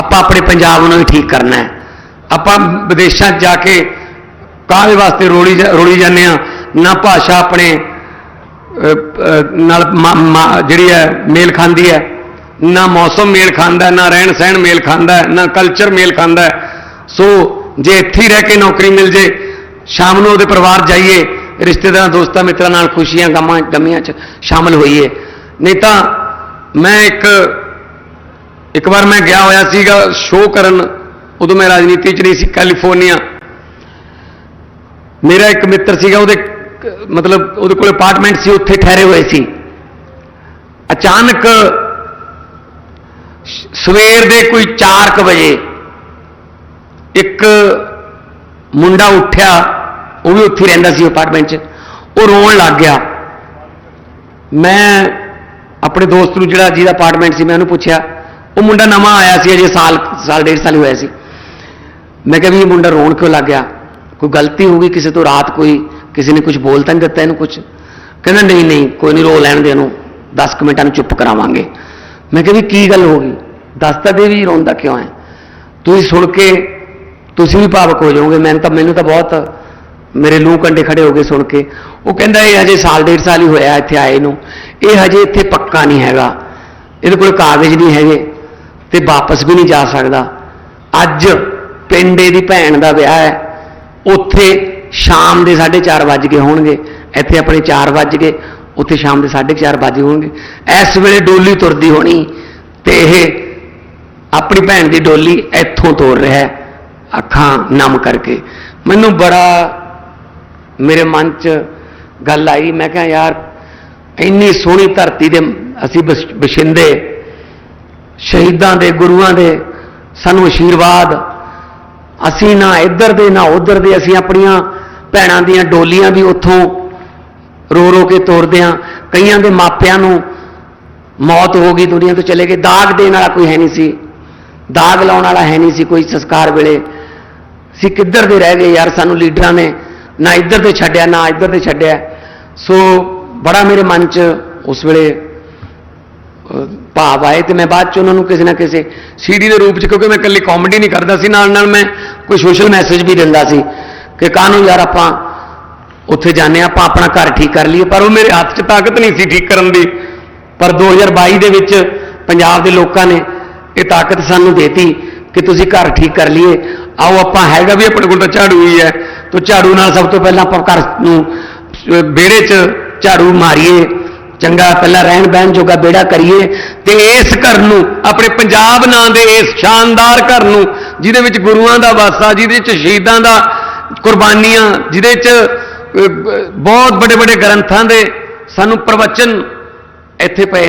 ਆਪਾਂ ਆਪਣੇ ਪੰਜਾਬ ਨੂੰ ਵੀ ਠੀਕ ਕਰਨਾ ਹੈ। ਆਪਾਂ ਵਿਦੇਸ਼ਾਂ 'ਚ ਜਾ ਕੇ ਕਾਹਦੇ ਵਾਸਤੇ ਰੋਲੀ ਜਾ- ਰੋੜੀ ਜਾਂਦੇ ਆ ਨਾ ਭਾਸ਼ਾ ਆਪਣੇ ਨਾਲ ਮਾ- ਜਿਹੜੀ ਹੈ, ਮੇਲ ਖਾਂਦੀ ਹੈ। ਨਾ ਮੌਸਮ ਮੇਲ ਖਾਂਦਾ ਨਾ ਰਹਿਣ ਸਹਿਣ ਮੇਲ ਖਾਂਦਾ ਨਾ ਕਲਚਰ ਮੇਲ ਖਾਂਦਾ ਸੋ ਜੇ ਇੱਥੇ ਰਹਿ ਕੇ ਨੌਕਰੀ ਮਿਲ ਜੇ, ਸ਼ਾਮ ਨੂੰ ਉਹਦੇ ਪਰਿਵਾਰ ਜਾਈਏ, ਰਿਸ਼ਤੇਦਾਰਾਂ, ਦੋਸਤਾਂ, ਮਿੱਤਰਾਂ ਨਾਲ ਖੁਸ਼ੀਆਂ ਗਮਾਂ ਗਮੀਆਂ 'ਚ ਸ਼ਾਮਲ ਹੋਈਏ। ਨਹੀਂ ਤਾਂ ਮੈਂ ਇੱਕ ਇੱਕ ਵਾਰ ਮੈਂ ਗਿਆ ਹੋਇਆ ਸੀਗਾ ਸ਼ੋਅ ਕਰਨ, ਉਦੋਂ ਮੈਂ ਰਾਜਨੀਤੀ 'ਚ ਨਹੀਂ ਸੀ ਕੈਲੀਫੋਰਨੀਆ ਮੇਰਾ ਇੱਕ ਮਿੱਤਰ ਸੀਗਾ, ਉਹਦੇ ਮਤਲਬ ਉਹਦੇ ਕੋਲ ਅਪਾਰਟਮੈਂਟ ਸੀ, ਉੱਥੇ ਠਹਿਰੇ ਹੋਏ ਸੀ। ਅਚਾਨਕ ਸਵੇਰ ਦੇ ਕੋਈ 4:00 ਵਜੇ ਇੱਕ ਮੁੰਡਾ ਉੱਠਿਆ, ਉਹ ਵੀ ਉੱਥੇ ਰਹਿੰਦਾ ਸੀ ਅਪਾਰਟਮੈਂਟ 'ਚ। ਉਹ ਰੋਣ ਲੱਗ ਗਿਆ। ਮੈਂ ਆਪਣੇ ਦੋਸਤ ਨੂੰ ਜਿਹੜਾ ਜਿਹਦਾ ਅਪਾਰਟਮੈਂਟ ਸੀ, ਮੈਂ ਉਹਨੂੰ ਪੁੱਛਿਆ ਉਹ ਮੁੰਡਾ ਨਵਾਂ ਆਇਆ ਸੀ, ਅਜੇ ਸਾਲ ਸਾਲ, ਡੇਢ ਸਾਲ ਹੀ ਹੋਇਆ ਸੀ। ਮੈਂ ਕਿਹਾ ਵੀ ਇਹ ਮੁੰਡਾ ਰੋਣ ਕਿਉਂ ਲੱਗ ਗਿਆ? ਕੋਈ ਗਲਤੀ ਹੋ ਗਈ ਕਿਸੇ ਤੋਂ ਰਾਤ ਕੋਈ? ਕਿਸੇ ਨੇ ਕੁਝ ਬੋਲ ਤਾਂ ਨਹੀਂ ਦਿੱਤਾ ਇਹਨੂੰ ਕੁਝ ਕਹਿੰਦਾ ਨਹੀਂ ਨਹੀਂ, ਕੋਈ ਨਹੀਂ ਰੋ ਲੈਣ ਦੇ ਇਹਨੂੰ। 10 ਕੁ ਮਿੰਟਾਂ ਨੂੰ ਚੁੱਪ ਕਰਾਵਾਂਗੇ। ਮੈਂ ਕਿਹਾ ਵੀ ਕੀ ਗੱਲ ਹੋ ਗਈ? ਦੱਸ ਤਾਂ ਦੇ ਵੀ ਰੋਂਦਾ ਕਿਉਂ ਹੈ? ਤੁਸੀਂ ਸੁਣ ਕੇ ਤੁਸੀਂ ਵੀ ਭਾਵਕ ਹੋ ਜਾਓਗੇ। ਮੈਨੂੰ ਤਾਂ ਮੈਨੂੰ ਤਾਂ ਬਹੁਤ ਮੇਰੇ ਲੂਹ ਕੰਡੇ ਖੜੇ ਹੋ ਗਏ ਸੁਣ ਕੇ। ਉਹ ਕਹਿੰਦਾ ਇਹ ਹਜੇ ਸਾਲ, ਡੇਢ ਸਾਲ ਹੀ ਹੋਇਆ ਇੱਥੇ ਆਏ ਨੂੰ। ਇਹ ਹਜੇ ਇੱਥੇ ਪੱਕਾ ਨਹੀਂ ਹੈਗਾ। ਇਹਦੇ ਕੋਲ ਕਾਗਜ਼ ਨਹੀਂ ਹੈਗੇ। ਤੇ ਵਾਪਸ ਵੀ ਨਹੀਂ ਜਾ ਸਕਦਾ। ਅੱਜ ਪਿੰਡੇ ਦੀ ਭੈਣ ਦਾ ਵਿਆਹ ਹੈ। ਉੱਥੇ ਸ਼ਾਮ ਦੇ 4:30 ਵੱਜ ਗਏ ਹੋਣਗੇ। ਇੱਥੇ ਆਪਣੇ 4 ਵੱਜ ਗਏ। ਉੱਥੇ ਸ਼ਾਮ ਦੇ 4:30 ਵੱਜ ਹੋਣਗੇ। ਇਸ ਵੇਲੇ ਡੋਲੀ ਤੁਰਦੀ ਹੋਣੀ ਤੇ ਇਹ ਆਪਣੀ ਭੈਣ ਦੀ ਡੋਲੀ ਇੱਥੋਂ ਤੋਰ ਰਿਹਾ ਹੈ। ਅੱਖਾਂ ਨਮ ਕਰਕੇ। ਮੈਨੂੰ ਬੜਾ, ਮੇਰੇ ਮਨ 'ਚ ਗੱਲ ਆਈ। ਮੈਂ ਕਿਹਾ, ਯਾਰ, ਇੰਨੀ ਸੋਹਣੀ ਧਰਤੀ ਦੇ ਅਸੀਂ ਬਸ- ਬਸ਼ਿੰਦੇ ਸ਼ਹੀਦਾਂ ਦੇ, ਗੁਰੂਆਂ ਦੇ ਸਾਨੂੰ ਆਸ਼ੀਰਵਾਦ ਅਸੀਂ ਨਾ ਇੱਧਰ ਦੇ, ਨਾ ਉੱਧਰ ਦੇ, ਅਸੀਂ ਆਪਣੀਆਂ ਭੈਣਾਂ ਦੀਆਂ ਡੋਲੀਆਂ ਵੀ ਉੱਥੋਂ ਰੋ ਰੋ ਕੇ ਤੋਰਦੇ ਹਾਂ। ਕਈਆਂ ਦੇ ਮਾਪਿਆਂ ਨੂੰ ਮੌਤ ਹੋ ਗਈ, ਦੁਨੀਆ ਤੋਂ ਚਲੇ ਗਏ। ਦਾਗ ਦੇਣ ਵਾਲਾ ਕੋਈ ਹੈ ਨਹੀਂ ਸੀ। ਦਾਗ ਲਾਉਣ ਵਾਲਾ ਹੈ ਨਹੀਂ ਸੀ ਕੋਈ ਸੰਸਕਾਰ ਵੇਲੇ। ਅਸੀਂ ਕਿੱਧਰ ਦੇ ਰਹਿ ਗਏ ਯਾਰ? ਸਾਨੂੰ ਲੀਡਰਾਂ ਨੇ ਨਾ ਇੱਧਰ ਤੇ ਛੱਡਿਆ, ਨਾ ਇੱਧਰ ਤੇ ਛੱਡਿਆ। ਸੋ ਬੜਾ ਮੇਰੇ ਮਨ 'ਚ ਉਸ ਵੇਲੇ ਭਾਵ ਆਏ ਤੇ ਮੈਂ ਬਾਅਦ 'ਚ ਉਹਨਾਂ ਨੂੰ ਕਿਸੇ ਨਾ ਕਿਸੇ ਸੀਡੀ ਦੇ ਰੂਪ 'ਚ ਕਿਉਂਕਿ ਮੈਂ ਇਕੱਲੀ ਕਾਮੇਡੀ ਨਹੀਂ ਕਰਦਾ ਸੀ ਨਾਲ ਨਾਲ ਮੈਂ ਕੋਈ ਸੋਸ਼ਲ ਮੈਸੇਜ ਵੀ ਦਿੰਦਾ ਸੀ ਕਿ ਕਾਹਨੂੰ ਯਾਰ ਆਪਾਂ ਉੱਥੇ ਜਾਂਦੇ ਹਾਂ, ਆਪਾਂ ਆਪਣਾ ਘਰ ਠੀਕ ਕਰ ਲਈਏ ਪਰ ਉਹ ਮੇਰੇ ਹੱਥ 'ਚ ਤਾਕਤ ਨਹੀਂ ਸੀ ਠੀਕ ਕਰਨ ਦੀ। ਪਰ 2022 ਦੇ ਵਿੱਚ ਪੰਜਾਬ ਦੇ ਲੋਕਾਂ ਨੇ ਇਹ ਤਾਕਤ ਸਾਨੂੰ ਦੇਤੀ ਕਿ ਤੁਸੀਂ ਘਰ ਠੀਕ ਕਰ ਲਈਏ। ਆਓ ਆਪਾਂ ਹੈਗਾ ਵੀ ਆਪਣੇ ਕੋਲ ਤਾਂ ਝਾੜੂ ਹੀ ਹੈ ਤਾਂ ਝਾੜੂ ਨਾਲ ਸਭ ਤੋਂ ਪਹਿਲਾਂ ਆਪਾਂ ਘਰ ਨੂੰ ਅਹ, ਵਿਹੜੇ 'ਚ ਝਾੜੂ ਮਾਰੀਏ। ਚੰਗਾ ਪਹਿਲਾਂ ਰਹਿਣ ਬਹਿਣ ਜੋਗਾ ਬੇੜਾ ਕਰੀਏ ਤੇ ਇਸ ਘਰ ਨੂੰ, ਆਪਣੇ ਪੰਜਾਬ ਨਾਂ ਦੇ ਇਸ ਸ਼ਾਨਦਾਰ ਘਰ ਨੂੰ, ਜਿਹਦੇ ਵਿੱਚ ਗੁਰੂਆਂ ਦਾ ਵਾਸਾ, ਜਿਹਦੇ ਵਿੱਚ ਸ਼ਹੀਦਾਂ ਦਾ ਕੁਰਬਾਨੀਆਂ, ਜਿਹਦੇ ਵਿੱਚ ਬਹੁਤ ਵੱਡੇ ਵੱਡੇ ਗ੍ਰੰਥਾਂ ਦੇ ਸਾਨੂੰ ਪ੍ਰਵਚਨ ਇੱਥੇ ਪਏ ਨੇ।